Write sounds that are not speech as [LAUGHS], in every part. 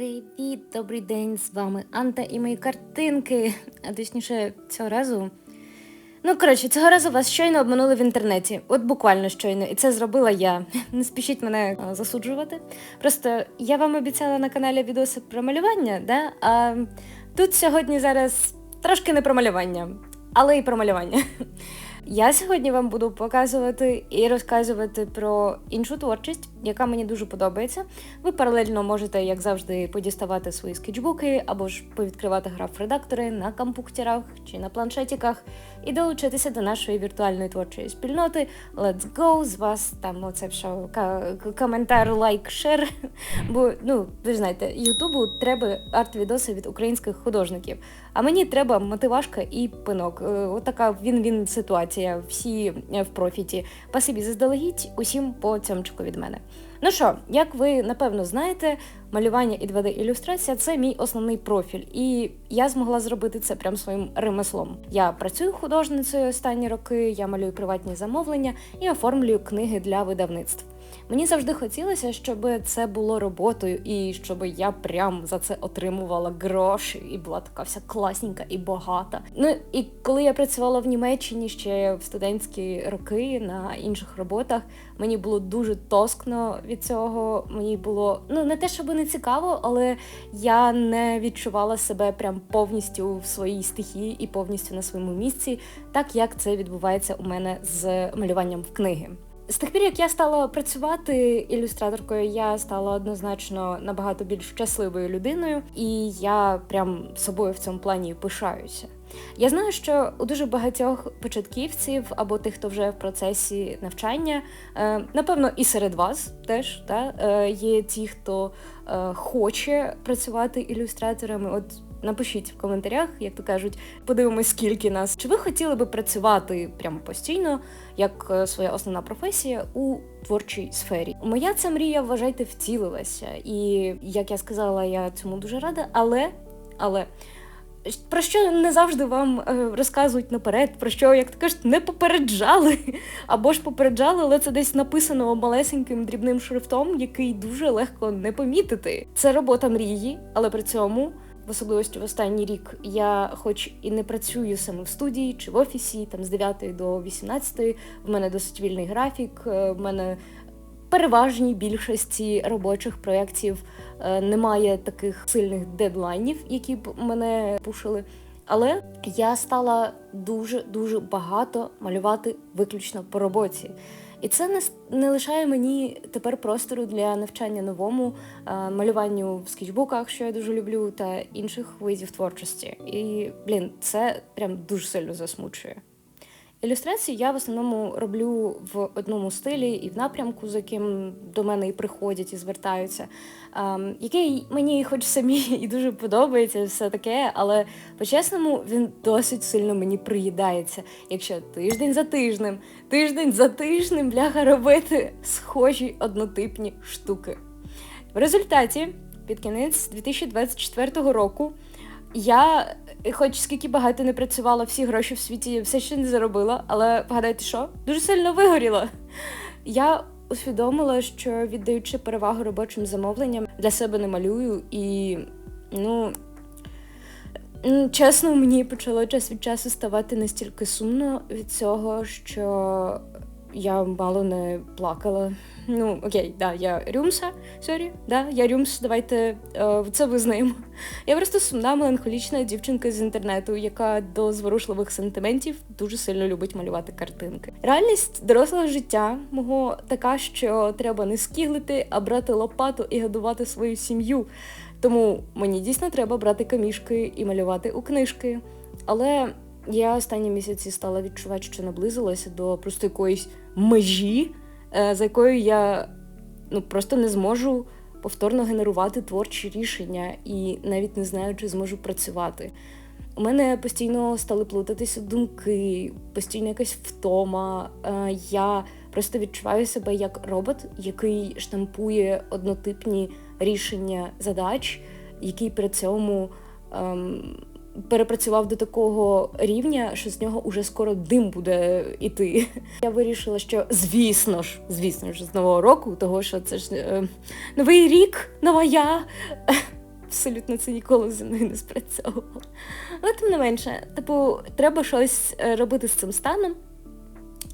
Привіт, добрий день, з вами Анта і мої картинки. А точніше, цього разу. Ну, коротше, цього разу вас щойно обманули в інтернеті. От буквально щойно. І це зробила я. [LAUGHS] Не спішіть мене засуджувати. Просто я вам обіцяла на каналі відоси про малювання, да? а тут сьогодні зараз трошки не про малювання, але і про малювання. [LAUGHS] Я сьогодні вам буду показувати і розказувати про іншу творчість, яка мені дуже подобається. Ви паралельно можете, як завжди, подіставати свої скетчбуки або ж повідкривати граф-редактори на компуктерах чи на планшетиках і долучитися до нашої віртуальної творчої спільноти. Let's go! З вас там оце к- коментар, лайк, шер. Бо ну ви ж знаєте, Ютубу треба арт-відоси від українських художників. А мені треба мотивашка і пинок. Е, Отака він-він ситуація. Всі е, в профіті. Пасибі заздалегідь, усім по цьомчику від мене. Ну що, як ви напевно знаєте, малювання і 2D-ілюстрація це мій основний профіль, і я змогла зробити це прям своїм ремеслом. Я працюю художницею останні роки, я малюю приватні замовлення і оформлюю книги для видавництв. Мені завжди хотілося, щоб це було роботою, і щоб я прям за це отримувала гроші і була така вся класненька і багата. Ну і коли я працювала в Німеччині ще в студентські роки на інших роботах, мені було дуже тоскно від цього. Мені було ну не те, щоб не цікаво, але я не відчувала себе прям повністю в своїй стихії і повністю на своєму місці, так як це відбувається у мене з малюванням в книги. З тих пір, як я стала працювати ілюстраторкою, я стала однозначно набагато більш щасливою людиною, і я прям собою в цьому плані пишаюся. Я знаю, що у дуже багатьох початківців або тих, хто вже в процесі навчання, е, напевно, і серед вас теж та, е, є ті, хто е, хоче працювати ілюстраторами. От Напишіть в коментарях, як то кажуть, подивимось, скільки нас. Чи ви хотіли би працювати прямо постійно, як своя основна професія у творчій сфері? Моя ця мрія, вважайте, втілилася. І як я сказала, я цьому дуже рада, але але. Про що не завжди вам е, розказують наперед, про що, як то кажуть, не попереджали, [LAUGHS] або ж попереджали, але це десь написано малесеньким дрібним шрифтом, який дуже легко не помітити. Це робота мрії, але при цьому в особливості в останній рік я, хоч і не працюю саме в студії чи в офісі, там з 9 до 18, в мене досить вільний графік. е, В мене переважній більшості робочих проєктів е, немає таких сильних дедлайнів, які б мене пушили. Але я стала дуже дуже багато малювати виключно по роботі. І це не, не лишає мені тепер простору для навчання новому е, малюванню в скетчбуках, що я дуже люблю, та інших видів творчості. І блін, це прям дуже сильно засмучує. Ілюстрації я в основному роблю в одному стилі і в напрямку, з яким до мене і приходять, і звертаються, ем, який мені, хоч самі і дуже подобається, і все таке, але по-чесному він досить сильно мені приїдається. Якщо тиждень за тижнем, тиждень за тижнем бляха робити схожі однотипні штуки. В результаті, під кінець 2024 року, я, хоч скільки багато не працювала, всі гроші в світі все ще не заробила, але вгадайте що? Дуже сильно вигоріла. Я усвідомила, що віддаючи перевагу робочим замовленням, для себе не малюю і ну. Чесно, мені почало час від часу ставати настільки сумно від цього, що я мало не плакала. Ну, окей, да, я рюмса, сорі, да, я рюмс, давайте е, це визнаємо. Я просто сумна, меланхолічна дівчинка з інтернету, яка до зворушливих сентиментів дуже сильно любить малювати картинки. Реальність дорослого життя мого така, що треба не скіглити, а брати лопату і годувати свою сім'ю. Тому мені дійсно треба брати камішки і малювати у книжки. Але я останні місяці стала відчувати, що наблизилася до просто якоїсь межі, е, за якою я ну, просто не зможу повторно генерувати творчі рішення і навіть не знаю, чи зможу працювати. У мене постійно стали плутатися думки, постійно якась втома. Е, Я просто відчуваю себе як робот, який штампує однотипні рішення задач, який при цьому ем, перепрацював до такого рівня, що з нього уже скоро дим буде іти. Я вирішила, що звісно ж, звісно ж, з нового року, того що це ж е, новий рік, нова я. абсолютно це ніколи зі мною не спрацьовувало. Але тим не менше, типу, треба щось е, робити з цим станом.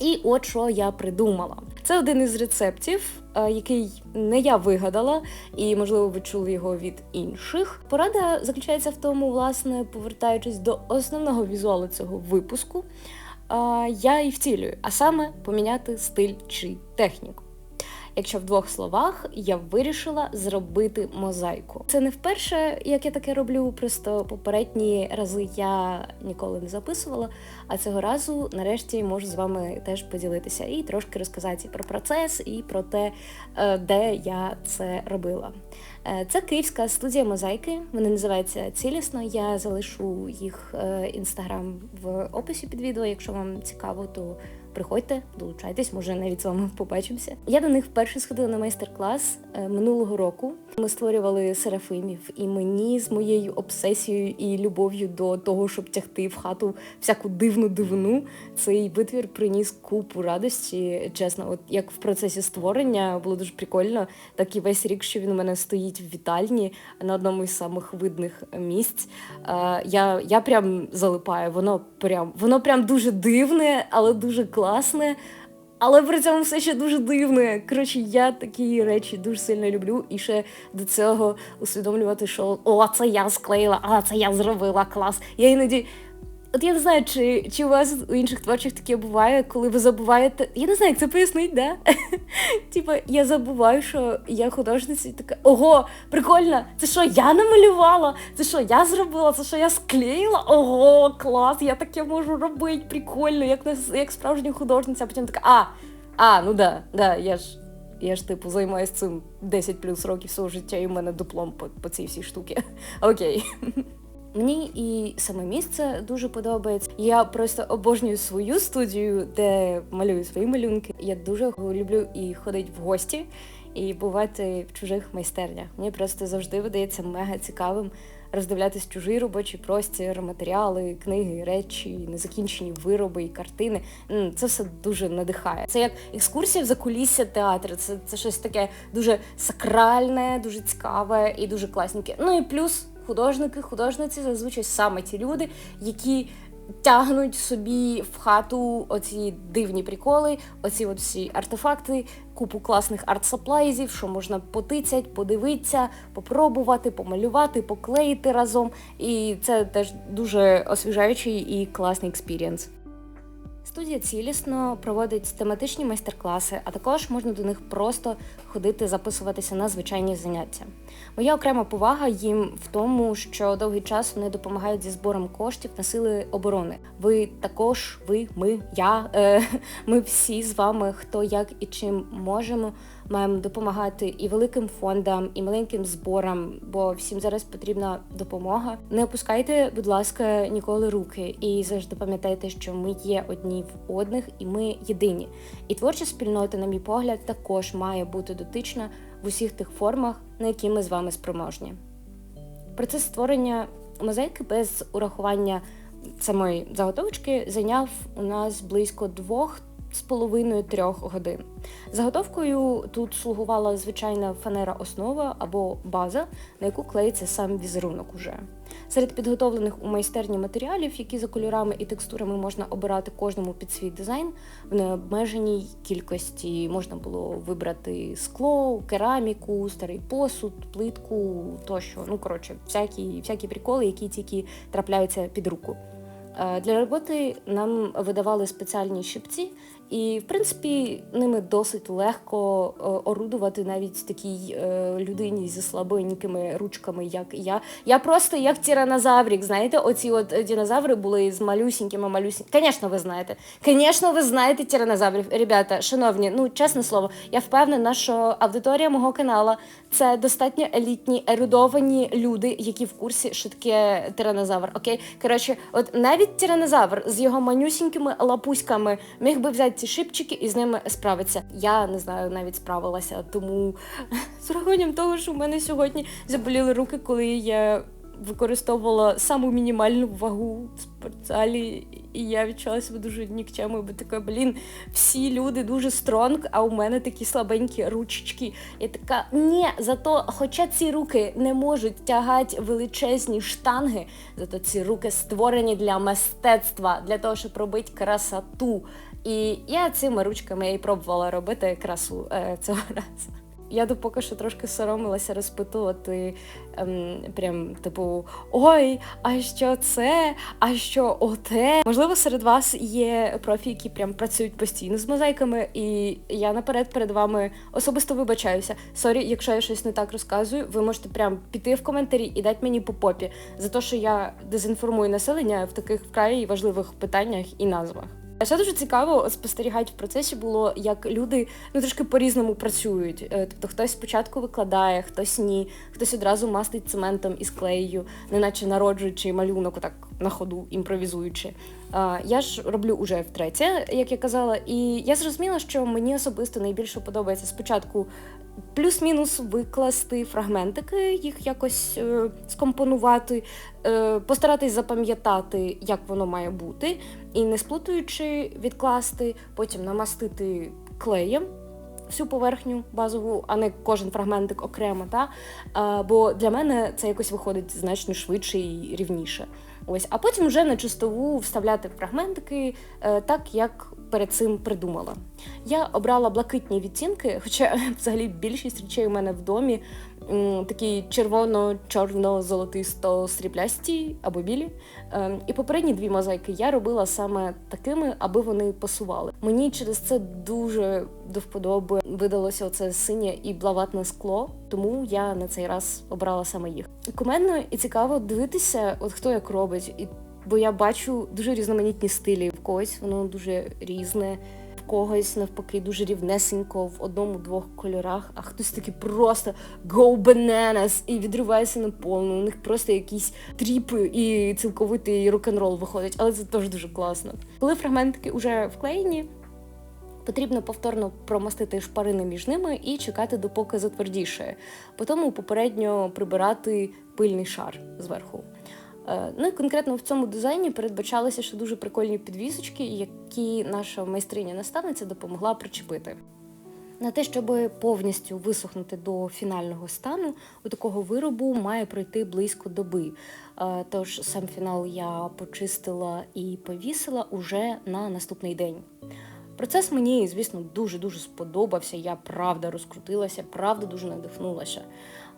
І от що я придумала. Це один із рецептів, е, який не я вигадала, і можливо ви чули його від інших. Порада заключається в тому, власне, повертаючись до основного візуалу цього випуску, е, я і втілюю, а саме поміняти стиль чи техніку. Якщо в двох словах я вирішила зробити мозаїку. Це не вперше, як я таке роблю, просто попередні рази я ніколи не записувала. А цього разу, нарешті, можу з вами теж поділитися і трошки розказати про процес і про те, е, де я це робила. Е, Це київська студія мозаїки. Вони називаються цілісно. Я залишу їх е, інстаграм в описі під відео. Якщо вам цікаво, то приходьте, долучайтесь, може навіть з вами побачимося. Я до них вперше сходила на майстер-клас е, минулого року. Ми створювали серафимів, і мені з моєю обсесією і любов'ю до того, щоб тягти в хату всяку дивну дивину, цей витвір приніс купу радості. Чесно, от як в процесі створення було дуже прикольно, так і весь рік, що він у мене стоїть в вітальні на одному із самих видних місць. Е, Я, я прям залипаю. Воно прям воно прям дуже дивне, але дуже класне. Але при цьому все ще дуже дивне. Коротше, я такі речі дуже сильно люблю. І ще до цього усвідомлювати, що о, це я склеїла, а це я зробила клас. Я іноді. От я не знаю, чи, чи у вас у інших творчих таке буває, коли ви забуваєте. Я не знаю, як це пояснить, да? [LAUGHS] Типа, я забуваю, що я художниця і така, ого, прикольно, це що я намалювала? Це що я зробила? Це що я склеїла? Ого, клас, я таке можу робити, прикольно, як, як справжня художниця, а потім така, а, а, ну да, да, я ж. Я ж типу займаюся цим 10 плюс років свого життя, і в мене диплом по, по цій всій штуці. [LAUGHS] Окей. Мені і саме місце дуже подобається. Я просто обожнюю свою студію, де малюю свої малюнки. Я дуже люблю і ходити в гості, і бувати в чужих майстернях. Мені просто завжди видається мега цікавим роздивлятись чужий робочий простір, матеріали, книги, речі, незакінчені вироби і картини. Це все дуже надихає. Це як екскурсія в закулісся театру. Це, це щось таке дуже сакральне, дуже цікаве і дуже класненьке. Ну і плюс художники, художниці зазвичай саме ті люди, які тягнуть собі в хату оці дивні приколи, оці от всі артефакти, купу класних арт-саплайзів, що можна потицять, подивитися, попробувати, помалювати, поклеїти разом. І це теж дуже освіжаючий і класний експірієнс. Студія цілісно проводить тематичні майстер-класи, а також можна до них просто ходити записуватися на звичайні заняття. Моя окрема повага їм в тому, що довгий час вони допомагають зі збором коштів на сили оборони. Ви також, ви, ми, я, е, [LAUGHS] ми всі з вами, хто як і чим можемо, маємо допомагати і великим фондам, і маленьким зборам, бо всім зараз потрібна допомога. Не опускайте, будь ласка, ніколи руки, і завжди пам'ятайте, що ми є одні в одних, і ми єдині. І творча спільнота, на мій погляд, також має бути дотична в усіх тих формах, на які ми з вами спроможні. Процес створення мозаїки без урахування самої заготовочки зайняв у нас близько двох з половиною трьох годин. Заготовкою тут слугувала звичайна фанера основа або база, на яку клеїться сам візерунок уже. Серед підготовлених у майстерні матеріалів, які за кольорами і текстурами можна обирати кожному під свій дизайн, в необмеженій кількості можна було вибрати скло, кераміку, старий посуд, плитку тощо. Ну коротше, всякі, всякі приколи, які тільки трапляються під руку. Е, Для роботи нам видавали спеціальні щипці, і, в принципі, ними досить легко е, орудувати навіть такій е, людині зі слабенькими ручками, як я. Я просто як тиранозаврик, знаєте, оці от е, динозаври були з малюсінькими малюсінькими. Звісно, ви знаєте. Звісно, ви знаєте тиранозаврів. Ребята, шановні, ну чесне слово, я впевнена, що аудиторія мого канала це достатньо елітні, ерудовані люди, які в курсі, що таке тиранозавр. Окей, коротше, от навіть тиранозавр з його манюсінькими лапуськами міг би взяти ці шипчики і з ними справитися. Я не знаю, навіть справилася, тому з урахуванням того, що в мене сьогодні заболіли руки, коли я використовувала саму мінімальну вагу в спортзалі, і я відчула себе дуже нікчемою, бо така, блін, всі люди дуже стронг, а у мене такі слабенькі ручечки. Я така, ні, зато, хоча ці руки не можуть тягати величезні штанги, зато ці руки створені для мистецтва, для того, щоб робити красоту. І я цими ручками і пробувала робити красу е, цього [LAUGHS] разу. Я допоки що трошки соромилася розпитувати ем, прям типу ой, а що це? А що оте? Можливо, серед вас є профі, які прям працюють постійно з мозаїками, і я наперед перед вами особисто вибачаюся. Сорі, якщо я щось не так розказую, ви можете прям піти в коментарі і дати мені по попі за те, що я дезінформую населення в таких вкрай важливих питаннях і назвах. Ще дуже цікаво спостерігати в процесі було, як люди ну трошки по-різному працюють. Е, Тобто хтось спочатку викладає, хтось ні, хтось одразу мастить цементом і склеєю, неначе народжуючи малюнок, отак на ходу, імпровізуючи. Я ж роблю уже втретє, як я казала, і я зрозуміла, що мені особисто найбільше подобається спочатку плюс-мінус викласти фрагментики, їх якось е, скомпонувати, е, постаратись запам'ятати, як воно має бути, і не сплутуючи, відкласти, потім намастити клеєм. Всю поверхню базову, а не кожен фрагментик окремо, та? А, бо для мене це якось виходить значно швидше і рівніше. Ось, а потім вже на чистову вставляти фрагментики е, так, як перед цим придумала. Я обрала блакитні відтінки, хоча [LAUGHS] взагалі більшість речей у мене в домі такі червоно-чорно-золотисто-сріблясті або білі. Е, і попередні дві мозаїки я робила саме такими, аби вони пасували. Мені через це дуже до вподоби видалося оце синє і блаватне скло, тому я на цей раз обрала саме їх. Кумедно і цікаво дивитися, от хто як робить, і бо я бачу дуже різноманітні стилі. В когось воно дуже різне, в когось навпаки дуже рівнесенько в одному-двох кольорах, а хтось такий просто go bananas і відривається на повну. У них просто якісь тріпи і цілковитий рок-н-рол виходить, але це теж дуже класно. Коли фрагментики вже вклеєні. Потрібно повторно промастити шпарини між ними і чекати, допоки затвердішає. Потім попередньо прибирати пильний шар зверху. Е, Ну і конкретно в цьому дизайні передбачалися ще дуже прикольні підвісочки, які наша майстриня-наставниця допомогла причепити. На те, щоб повністю висохнути до фінального стану, у такого виробу має пройти близько доби. Е, Тож сам фінал я почистила і повісила уже на наступний день. Процес мені, звісно, дуже-дуже сподобався. Я правда розкрутилася, правда дуже надихнулася.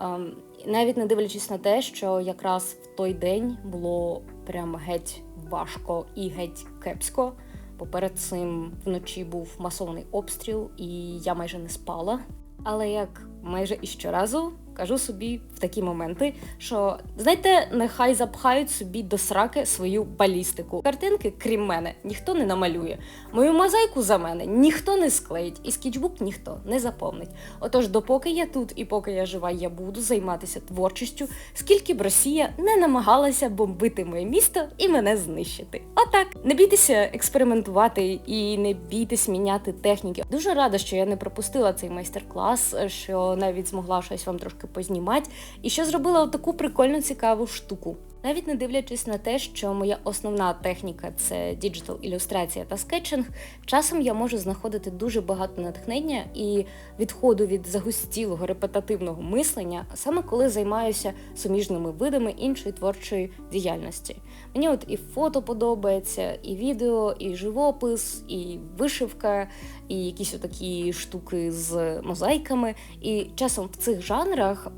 Ем, Навіть не дивлячись на те, що якраз в той день було прям геть важко і геть кепсько. Бо перед цим вночі був масований обстріл, і я майже не спала. Але як майже і щоразу кажу собі такі моменти, що знаєте, нехай запхають собі до сраки свою балістику. Картинки, крім мене, ніхто не намалює. Мою мозаїку за мене ніхто не склеїть, і скетчбук ніхто не заповнить. Отож, допоки я тут і поки я жива, я буду займатися творчістю, скільки б Росія не намагалася бомбити моє місто і мене знищити. Отак, не бійтеся експериментувати і не бійтесь міняти техніки. Дуже рада, що я не пропустила цей майстер-клас, що навіть змогла щось вам трошки познімати, і що зробила отаку прикольну цікаву штуку. Навіть не дивлячись на те, що моя основна техніка це діджитал ілюстрація та скетчинг, часом я можу знаходити дуже багато натхнення і відходу від загустілого репетативного мислення, саме коли займаюся суміжними видами іншої творчої діяльності. Мені от і фото подобається, і відео, і живопис, і вишивка, і якісь отакі штуки з мозаїками. І часом в цих жанрах,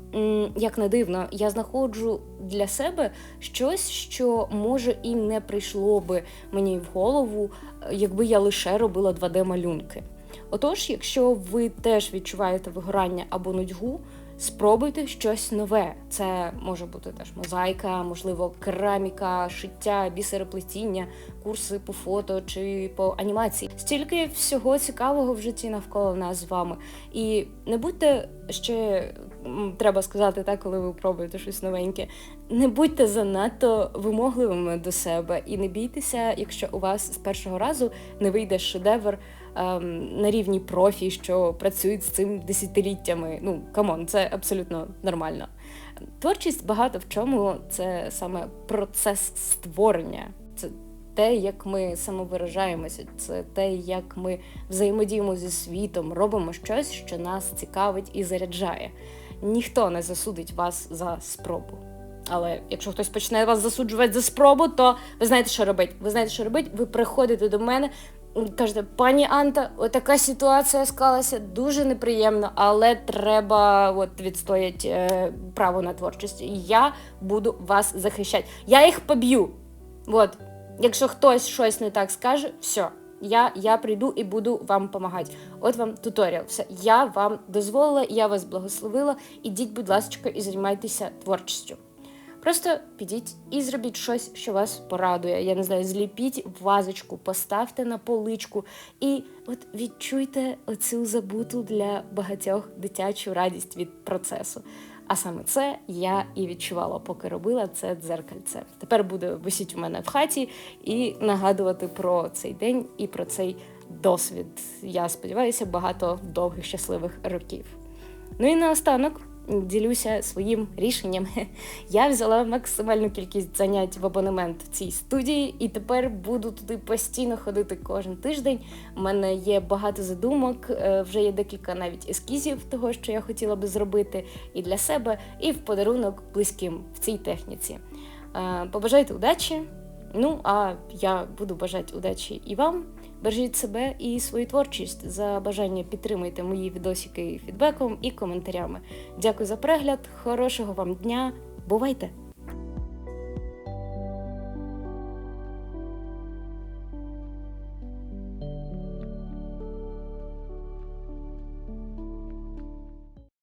як не дивно, я знаходжу для себе щось, що може і не прийшло би мені в голову, е, якби я лише робила 2D-малюнки. Отож, якщо ви теж відчуваєте вигорання або нудьгу, спробуйте щось нове. Це може бути теж мозаїка, можливо, кераміка, шиття, бісероплетіння, курси по фото чи по анімації. Стільки всього цікавого в житті навколо нас з вами. І не будьте ще треба сказати так, коли ви пробуєте щось новеньке. Не будьте занадто вимогливими до себе і не бійтеся, якщо у вас з першого разу не вийде шедевр ем, на рівні профі, що працюють з цим десятиліттями. Ну, камон, це абсолютно нормально. Творчість багато в чому це саме процес створення. Це те, як ми самовиражаємося, це те, як ми взаємодіємо зі світом, робимо щось, що нас цікавить і заряджає. Ніхто не засудить вас за спробу. Але якщо хтось почне вас засуджувати за спробу, то ви знаєте, що робити. Ви знаєте, що робити? Ви приходите до мене. Кажете, пані Анта, отака ситуація склалася дуже неприємно, але треба от відстояти е, право на творчість. Я буду вас захищати. Я їх поб'ю. От, якщо хтось щось не так скаже, все. Я, я прийду і буду вам допомагати. От вам туторіал. Все, я вам дозволила, я вас благословила. Ідіть, будь ласка, і займайтеся творчістю. Просто підіть і зробіть щось, що вас порадує. Я не знаю, зліпіть вазочку, поставте на поличку і от відчуйте оцю забуту для багатьох дитячу радість від процесу. А саме це я і відчувала, поки робила це дзеркальце. Тепер буде висіти у мене в хаті і нагадувати про цей день і про цей досвід. Я сподіваюся, багато довгих щасливих років. Ну і наостанок ділюся своїм рішенням. [LAUGHS] Я взяла максимальну кількість занять в абонемент в цій студії, і тепер буду туди постійно ходити кожен тиждень. У мене є багато задумок, е, вже є декілька навіть ескізів того, що я хотіла би зробити і для себе, і в подарунок близьким в цій техніці. Е, Побажайте удачі! Ну, а я буду бажати удачі і вам. Бережіть себе і свою творчість. За бажання підтримуйте мої відосики фідбеком і коментарями. Дякую за перегляд, хорошого вам дня. Бувайте!